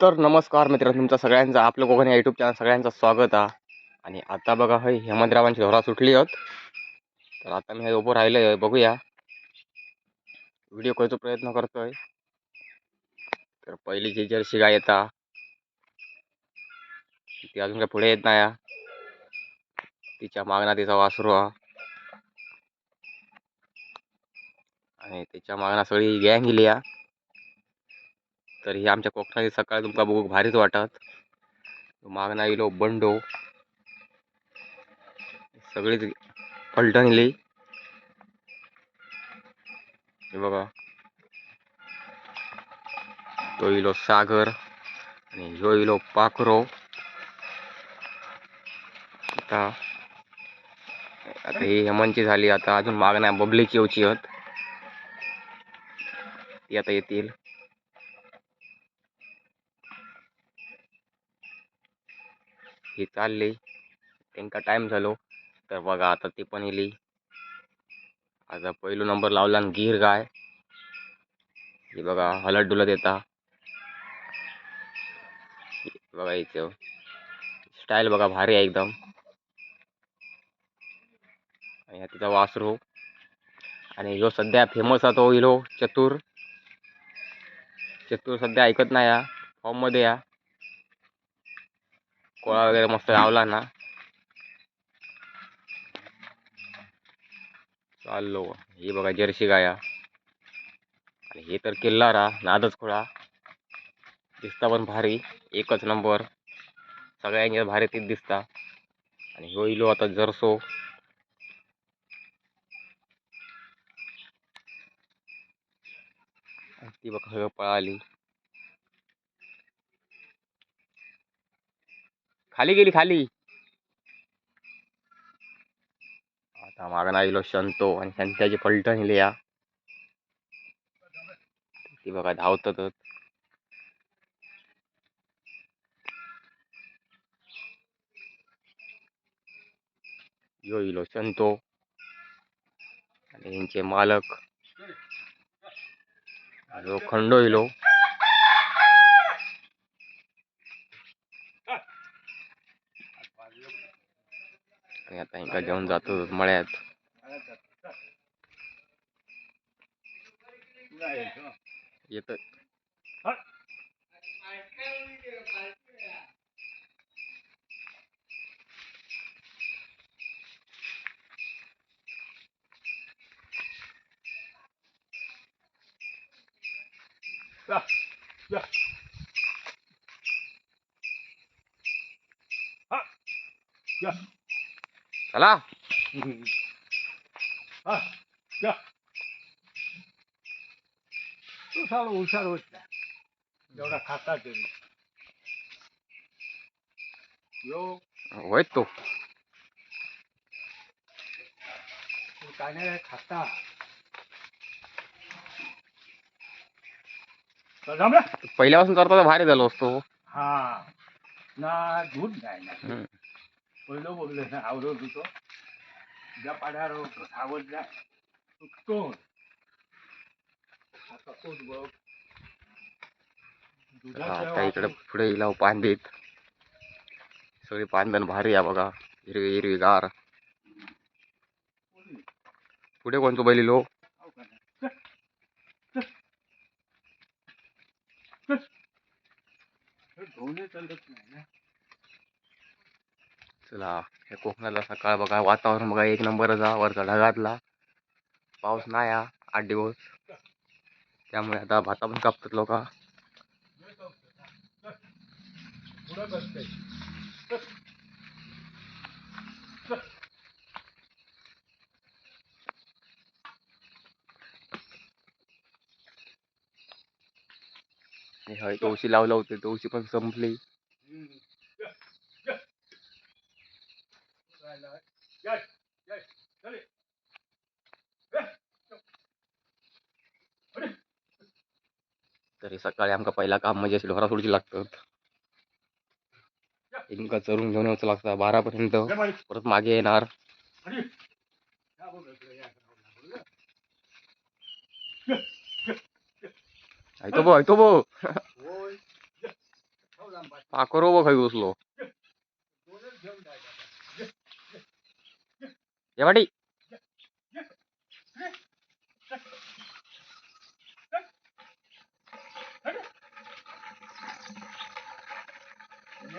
तर नमस्कार मित्रांनो तुमचा सगळ्यांचं आपलं कोकण या यूट्यूब चॅनल सगळ्यांचं स्वागत आहे. आणि आता बघा हे हेमंतरावांची धोरा सुटली आहेत. तर आता मी हे उभं राहिलं आहे बघूया. व्हिडिओ करायचा प्रयत्न करतोय. तर पहिली जी जर्सी गाय येता ती अजून काय पुढे येत नाही तिच्या मागणा तिचा वासरू आणि तिच्या मागणा सगळी गँग गेली या तर ही आमच्या कोकणाची सकाळी तुमका बघूक भारीच वाटत. मागणा इलो बंडो. सगळीच पलटण इली हे बघा. तो इलो सागर आणि ह्यो इलो पाखरो. आता आता ही हेमनची झाली आता अजून मागण्या बबलीची येऊची आहेत. ती आता येतील. ही चालली. त्यांका टाईम झालो. तर बघा आता ती पण इली. आता पहिलो नंबर लावला आणि गिर गाय. ही बघा हलत डुलत येता बघा इथं स्टाईल बघा भारी आहे एकदम. आणि तिचा वासरू. आणि ह्यो सध्या फेमस आहे तो इलो चतुर. चतुर सध्या ऐकत नाही या फॉर्ममध्ये या पोळा वगैरे मस्त लावला ना. चाललो. ही बघा जर्सी गाया. आणि हे तर किल्लारा नादच खोळा. दिसता पण भारी एकच नंबर. सगळ्यांच्या भारी तीच दिसता. आणि ह्यो इलो आता जरसो. ती बघा सगळं पळाली. खाली गेली खाली. आता मागं इलो शंतो आणि शंत्याची पलटण इली या. ती बघा धावतच. यो हो इलो शंतो. आणि यांचे मालक. खंडो इलो हो. आणि आता इंका घेऊन जातो मळ्यात येत Yeah. चला. हुशार हुशार होत नाही एवढा खाता तरी. यो. तो. तू काय नाही खाता. तर जमला पहिल्यापासून करता तर भारी झालो असतो. हा. ना दूध नाही ना. हम्म. पहिलं बोललं ना आवडत होतो ज्या पाड्यावर होतो आवड जा चुकतो आता बघ? आता इकडे पुढे इला पांदीत सगळी पांदण भारी आहे बघा हिरवी हिरवी गार पुढे कोणतो बैली लो धोने चालत नाही ना? चला हे कोकणातला सकाळ बघा. वातावरण बघा एक नंबरचा हा वरचा ढगातला पाऊस नाही हा आठ दिवस. त्यामुळे आता भाता पण कापतात लोक. पुढं तुळशी लावलं होते तुळशी पण संपली. तरी सकाळी आमका पहिला काम म्हणजे अशी ढोरा सोडची लागतात इनका चरून घेऊन यावं लागतं बारापर्यंत परत मागे येणार ऐतो बो ऐतो बो होय पाखरो बघ खाई घुसलो ये वाटी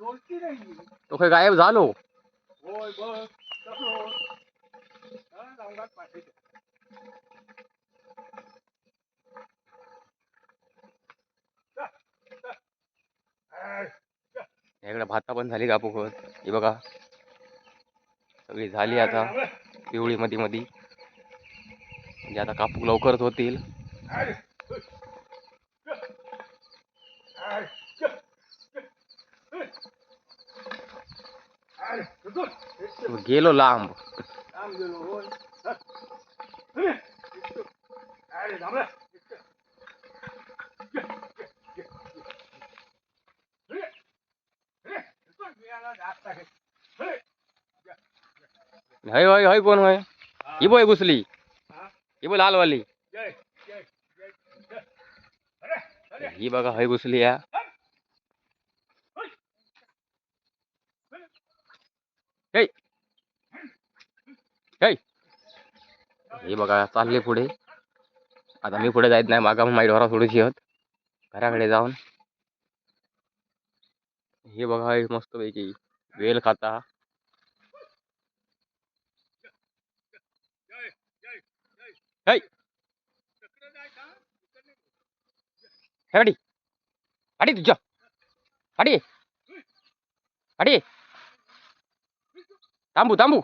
तो काय गायब झालो. होय इकडे भाता पण झाली कापूकत हे बघा. सगळी झाली आता. पिवळी मधी मधी. म्हणजे आता कापूक लवकरच होतील. गेलो लांब लांब गेलो होय अरे थांबला हय हय हय कोण हय ही बोय घुसली ही बोय लालवाली ही बघा हय घुसली या Hey! काय हे बघा चालले पुढे. आता मी पुढे जायत नाही मागा माई डोरा सोडूची आहोत घराकडे जाऊन. हे बघा मस्त पैकी वेल खाता. हॅडी अडी तुझ्या. अडी अडी तांबू तांबू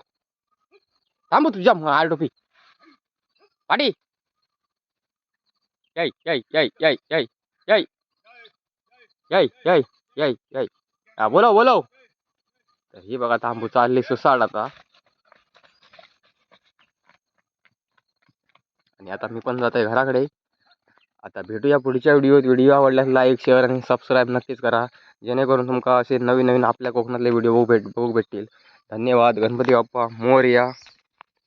थांबू तुझ्या आर टोपी अडी याय याय याय याय याय याय याय याय याय याय हा बोलव बोलव तर ही बघा थांबू चालली सुसाड आता आणि आता मी पण जात आहे घराकडे आता भेटूया पुढच्या व्हिडिओत व्हिडिओ आवडल्यास लाईक शेअर आणि सबस्क्राईब नक्कीच करा जेणेकरून तुमका असे नवीन नवीन आपल्या कोकणातले व्हिडिओ बघू भेट बघू भेटतील धन्यवाद गणपती बाप्पा मोरया